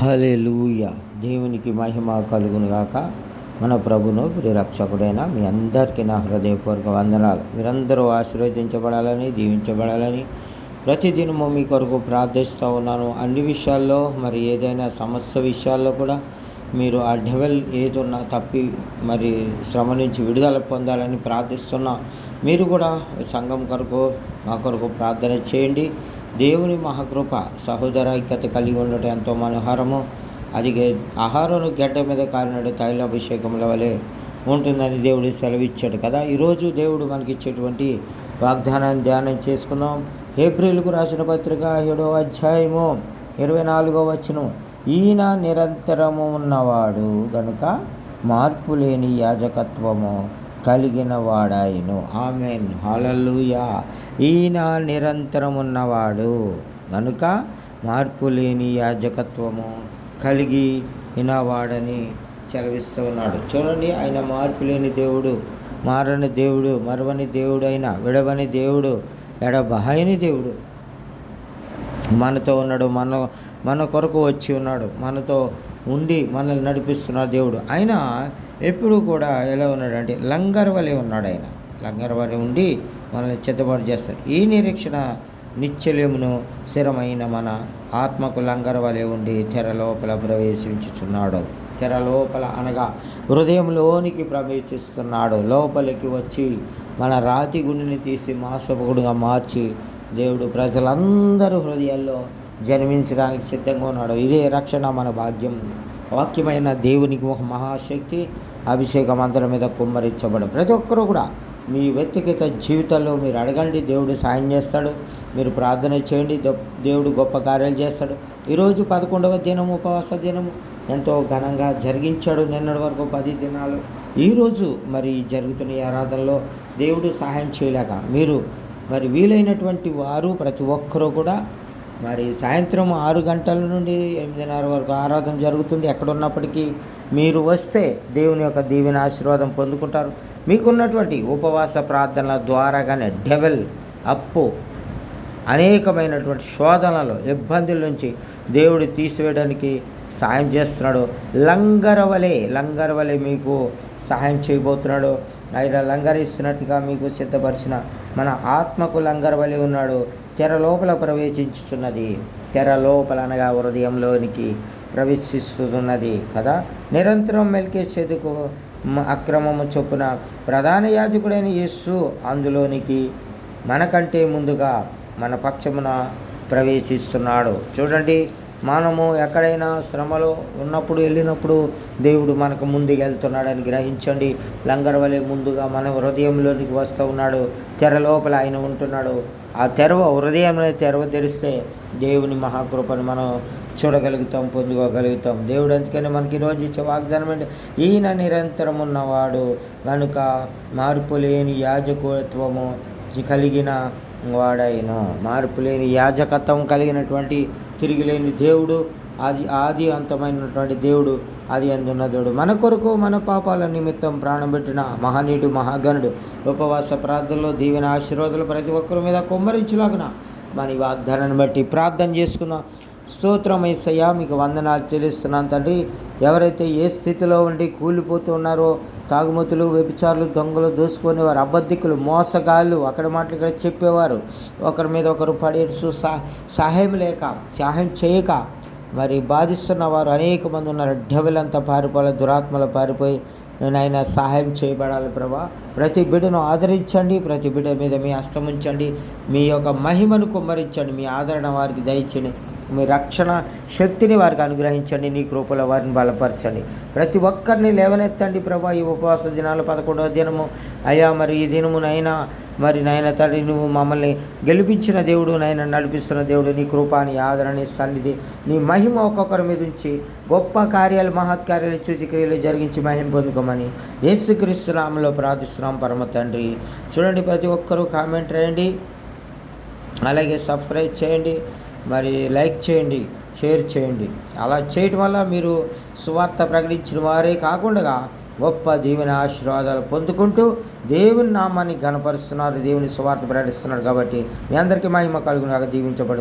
Hallelujah దేవునికి మహిమ కలుగును గాక మన ప్రభును రక్షకుడైన మీ అందరికీ నా హృదయపూర్వక వందనాలు. మీరందరూ ఆశీర్వదించబడాలని దీవించబడాలని ప్రతిదినము మీ కొరకు ప్రార్థిస్తూ ఉన్నాను. అన్ని విషయాల్లో మరి ఏదైనా సమస్య విషయాల్లో కూడా మీరు ఆ డెవల్ ఏదున్నా తప్పి మరి శ్రమ నుంచి విడుదల పొందాలని ప్రార్థిస్తున్నా. మీరు కూడా సంఘం కొరకు మా కొరకు ప్రార్థన చేయండి. దేవుని మహాకృప సహోదరైక్యత కలిగి ఉండటం ఎంతో మనోహరము. అది ఆహారం గడ్డ మీద కారినట్టు తైలాభిషేకముల వలె ఉంటుందని దేవుడు సెలవిచ్చాడు కదా. ఈరోజు దేవుడు మనకి ఇచ్చేటువంటి వాగ్దానాన్ని ధ్యానం చేసుకున్నాం. ఏప్రిల్కు రాసిన పత్రిక ఏడవ అధ్యాయము ఇరవై నాలుగో వచనం. ఈయన నిరంతరము ఉన్నవాడు గనుక మార్పు లేని యాజకత్వము కలిగిన వాడాయను ఆమెన్. హల్లెలూయా. ఈయన నిరంతరం ఉన్నవాడు గనుక మార్పు లేని యాజకత్వము కలిగి వినవాడని చెలవిస్తూ ఉన్నాడు. చూడండి ఆయన మార్పు లేని దేవుడు మారని దేవుడు మరవని దేవుడు అయిన విడవని దేవుడు ఎడబహాయని దేవుడు. మనతో ఉన్నాడు మన మన కొరకు వచ్చి ఉన్నాడు మనతో ఉండి మనల్ని నడిపిస్తున్న దేవుడు. ఆయన ఎప్పుడు కూడా ఎలా ఉన్నాడంటే లంగర్ వలె ఉన్నాడు ఆయన. లంగర్ వలె ఉండి మనల్ని చిత్తబాటు చేస్తాడు. ఈ నిరీక్షణ నిశ్చల్యమును స్థిరమైన మన ఆత్మకు లంగర్ వలె ఉండి తెర లోపల ప్రవేశించుచున్నాడు. తెర లోపల అనగా హృదయంలోనికి ప్రవేశిస్తున్నాడు. లోపలికి వచ్చి మన రాతి గుండెని తీసి మాసపుడుగా మార్చి దేవుడు ప్రజలందరూ హృదయాల్లో జన్మించడానికి సిద్ధంగా ఉన్నాడు. ఇదే రక్షణ మన భాగ్యం. వాక్యమైన దేవునికి ఒక మహాశక్తి అభిషేకం మంత్రం మీద కుమ్మరించబడు. ప్రతి ఒక్కరూ కూడా మీ వ్యక్తిగత జీవితంలో మీరు అడగండి దేవుడు సాయం చేస్తాడు. మీరు ప్రార్థన చేయండి దేవుడు గొప్ప కార్యాలు చేస్తాడు. ఈరోజు పదకొండవ దినము ఉపవాస దినము ఎంతో ఘనంగా జరిగించాడు. నిన్నటి వరకు పది దినాలు. ఈరోజు మరి జరుగుతున్న ఈ ఆరాధనలో దేవుడు సహాయం చేయలేక మీరు మరి వీలైనటువంటి వారు ప్రతి ఒక్కరూ కూడా మరి సాయంత్రం ఆరు గంటల నుండి ఎనిమిదిన్నర వరకు ఆరాధన జరుగుతుంది. ఎక్కడున్నప్పటికీ మీరు వస్తే దేవుని యొక్క దీవెన ఆశీర్వాదం పొందుకుంటారు. మీకున్నటువంటి ఉపవాస ప్రార్థనల ద్వారాగానే డెవెల్ అప్పు అనేకమైనటువంటి శోధనలు ఇబ్బందుల నుంచి దేవుడు తీసివేయడానికి సాయం చేస్తున్నాడు. లంగరవలే లంగరవలే మీకు సహాయం చేయబోతున్నాడు. ఆయన లంగరిస్తున్నట్టుగా మీకు సిద్ధపరిచిన మన ఆత్మకు లంగరవలి ఉన్నాడు. తెర లోపల ప్రవేశించుచున్నది. తెర లోపల అనగా హృదయంలోనికి ప్రవేశిస్తున్నది కదా. నిరంతరం మెలికే చేతుకు అక్రమము చొప్పున ప్రధాన యాజకుడైన యస్సు అందులోనికి మనకంటే ముందుగా మన పక్షమున ప్రవేశిస్తున్నాడు. చూడండి మనము ఎక్కడైనా శ్రమలో ఉన్నప్పుడు వెళ్ళినప్పుడు దేవుడు మనకు ముందుకు వెళ్తున్నాడని గ్రహించండి. లంగర్ వలె ముందుగా మన హృదయంలోనికి వస్తూ ఉన్నాడు. తెర లోపల ఆయన ఉంటున్నాడు. ఆ తెరవ హృదయంలో తెరవ తెరిస్తే దేవుని మహాకృపను మనం చూడగలుగుతాం పొందుకోగలుగుతాం. దేవుడు అందుకని మనకి ఈరోజు ఇచ్చే వాగ్దానం అంటే ఈయన నిరంతరం ఉన్నవాడు. కనుక మార్పు లేని యాజకత్వము కలిగిన వాడైన. మార్పులేని యాజకత్వం కలిగినటువంటి తిరిగిలేని దేవుడు ఆది ఆది అంతమైనటువంటి దేవుడు అది అందున్న దేవుడు. మన కొరకు మన పాపాల నిమిత్తం ప్రాణం పెట్టిన మహనీయుడు మహాగణుడు ఉపవాస ప్రార్థనలో దీవెన ఆశీర్వాదాలు ప్రతి ఒక్కరి మీద కుమ్మరించులాగున. మన వాగ్దానాన్ని బట్టి ప్రార్థన చేసుకున్నాం స్తోత్రం ఏసయ్యా మీకు వందనాలు చెల్లిస్తున్నాను తండ్రి. ఎవరైతే ఏ స్థితిలో ఉండి కూలిపోతూ ఉన్నారో తాగుమతులు వ్యభిచారులు దొంగలు దోసుకొని వారు అబద్ధికులు మోసగాళ్ళు అక్కడ మాటలు ఇక్కడ చెప్పేవారు. ఒకరి మీద ఒకరు పడేసు సహాయం లేక సహాయం చేయక మరి బాధిస్తున్న వారు అనేక మంది ఉన్నారు. డెవలంతా పారిపోవాలి దురాత్మలు పారిపోయి నాయన సహాయం చేయబడాలి ప్రభా. ప్రతి బిడ్డను ఆదరించండి ప్రతి బిడ్డ మీద మీ హస్తం మీ యొక్క మహిమను కుమ్మరించండి మీ ఆదరణ వారికి దయచండి మీ రక్షణ శక్తిని వారికి అనుగ్రహించండి నీ కృపలో వారిని బలపరచండి. ప్రతి ఒక్కరిని లేవనెత్తండి ప్రభా. ఈ ఉపవాస దినాలు పదకొండవ దినము. అయ్యా మరి ఈ దినమునైనా మరి నాయన తండ్రి నువ్వు మమ్మల్ని గెలిపించిన దేవుడు నాయన నడిపిస్తున్న దేవుడు నీ కృప నీ ఆదరణ నీ సన్నిధి నీ మహిమ ఒక్కొక్కరి మీద ఉంచి గొప్ప కార్యాలు మహత్కార్యాలు చూచిక్రియలు జరిగించి మహిమ పొందుకోమని యేసుక్రీస్తు నామంలో ప్రార్థిస్తున్నాం పరమ తండ్రి. చూడండి ప్రతి ఒక్కరూ కామెంట్ రాయండి. అలాగే సబ్స్క్రైబ్ చేయండి. మరి లైక్ చేయండి షేర్ చేయండి. అలా చేయటం వల్ల మీరు సువార్త ప్రకటించిన వారే కాకుండా గొప్ప దేవుని ఆశీర్వాదాలు పొందుకుంటూ దేవుని నామాన్ని గణపరుస్తున్నారు దేవుని సువార్త ప్రకటిస్తున్నారు కాబట్టి మీ అందరికీ మహిమ కలుగునాక దీవించబడు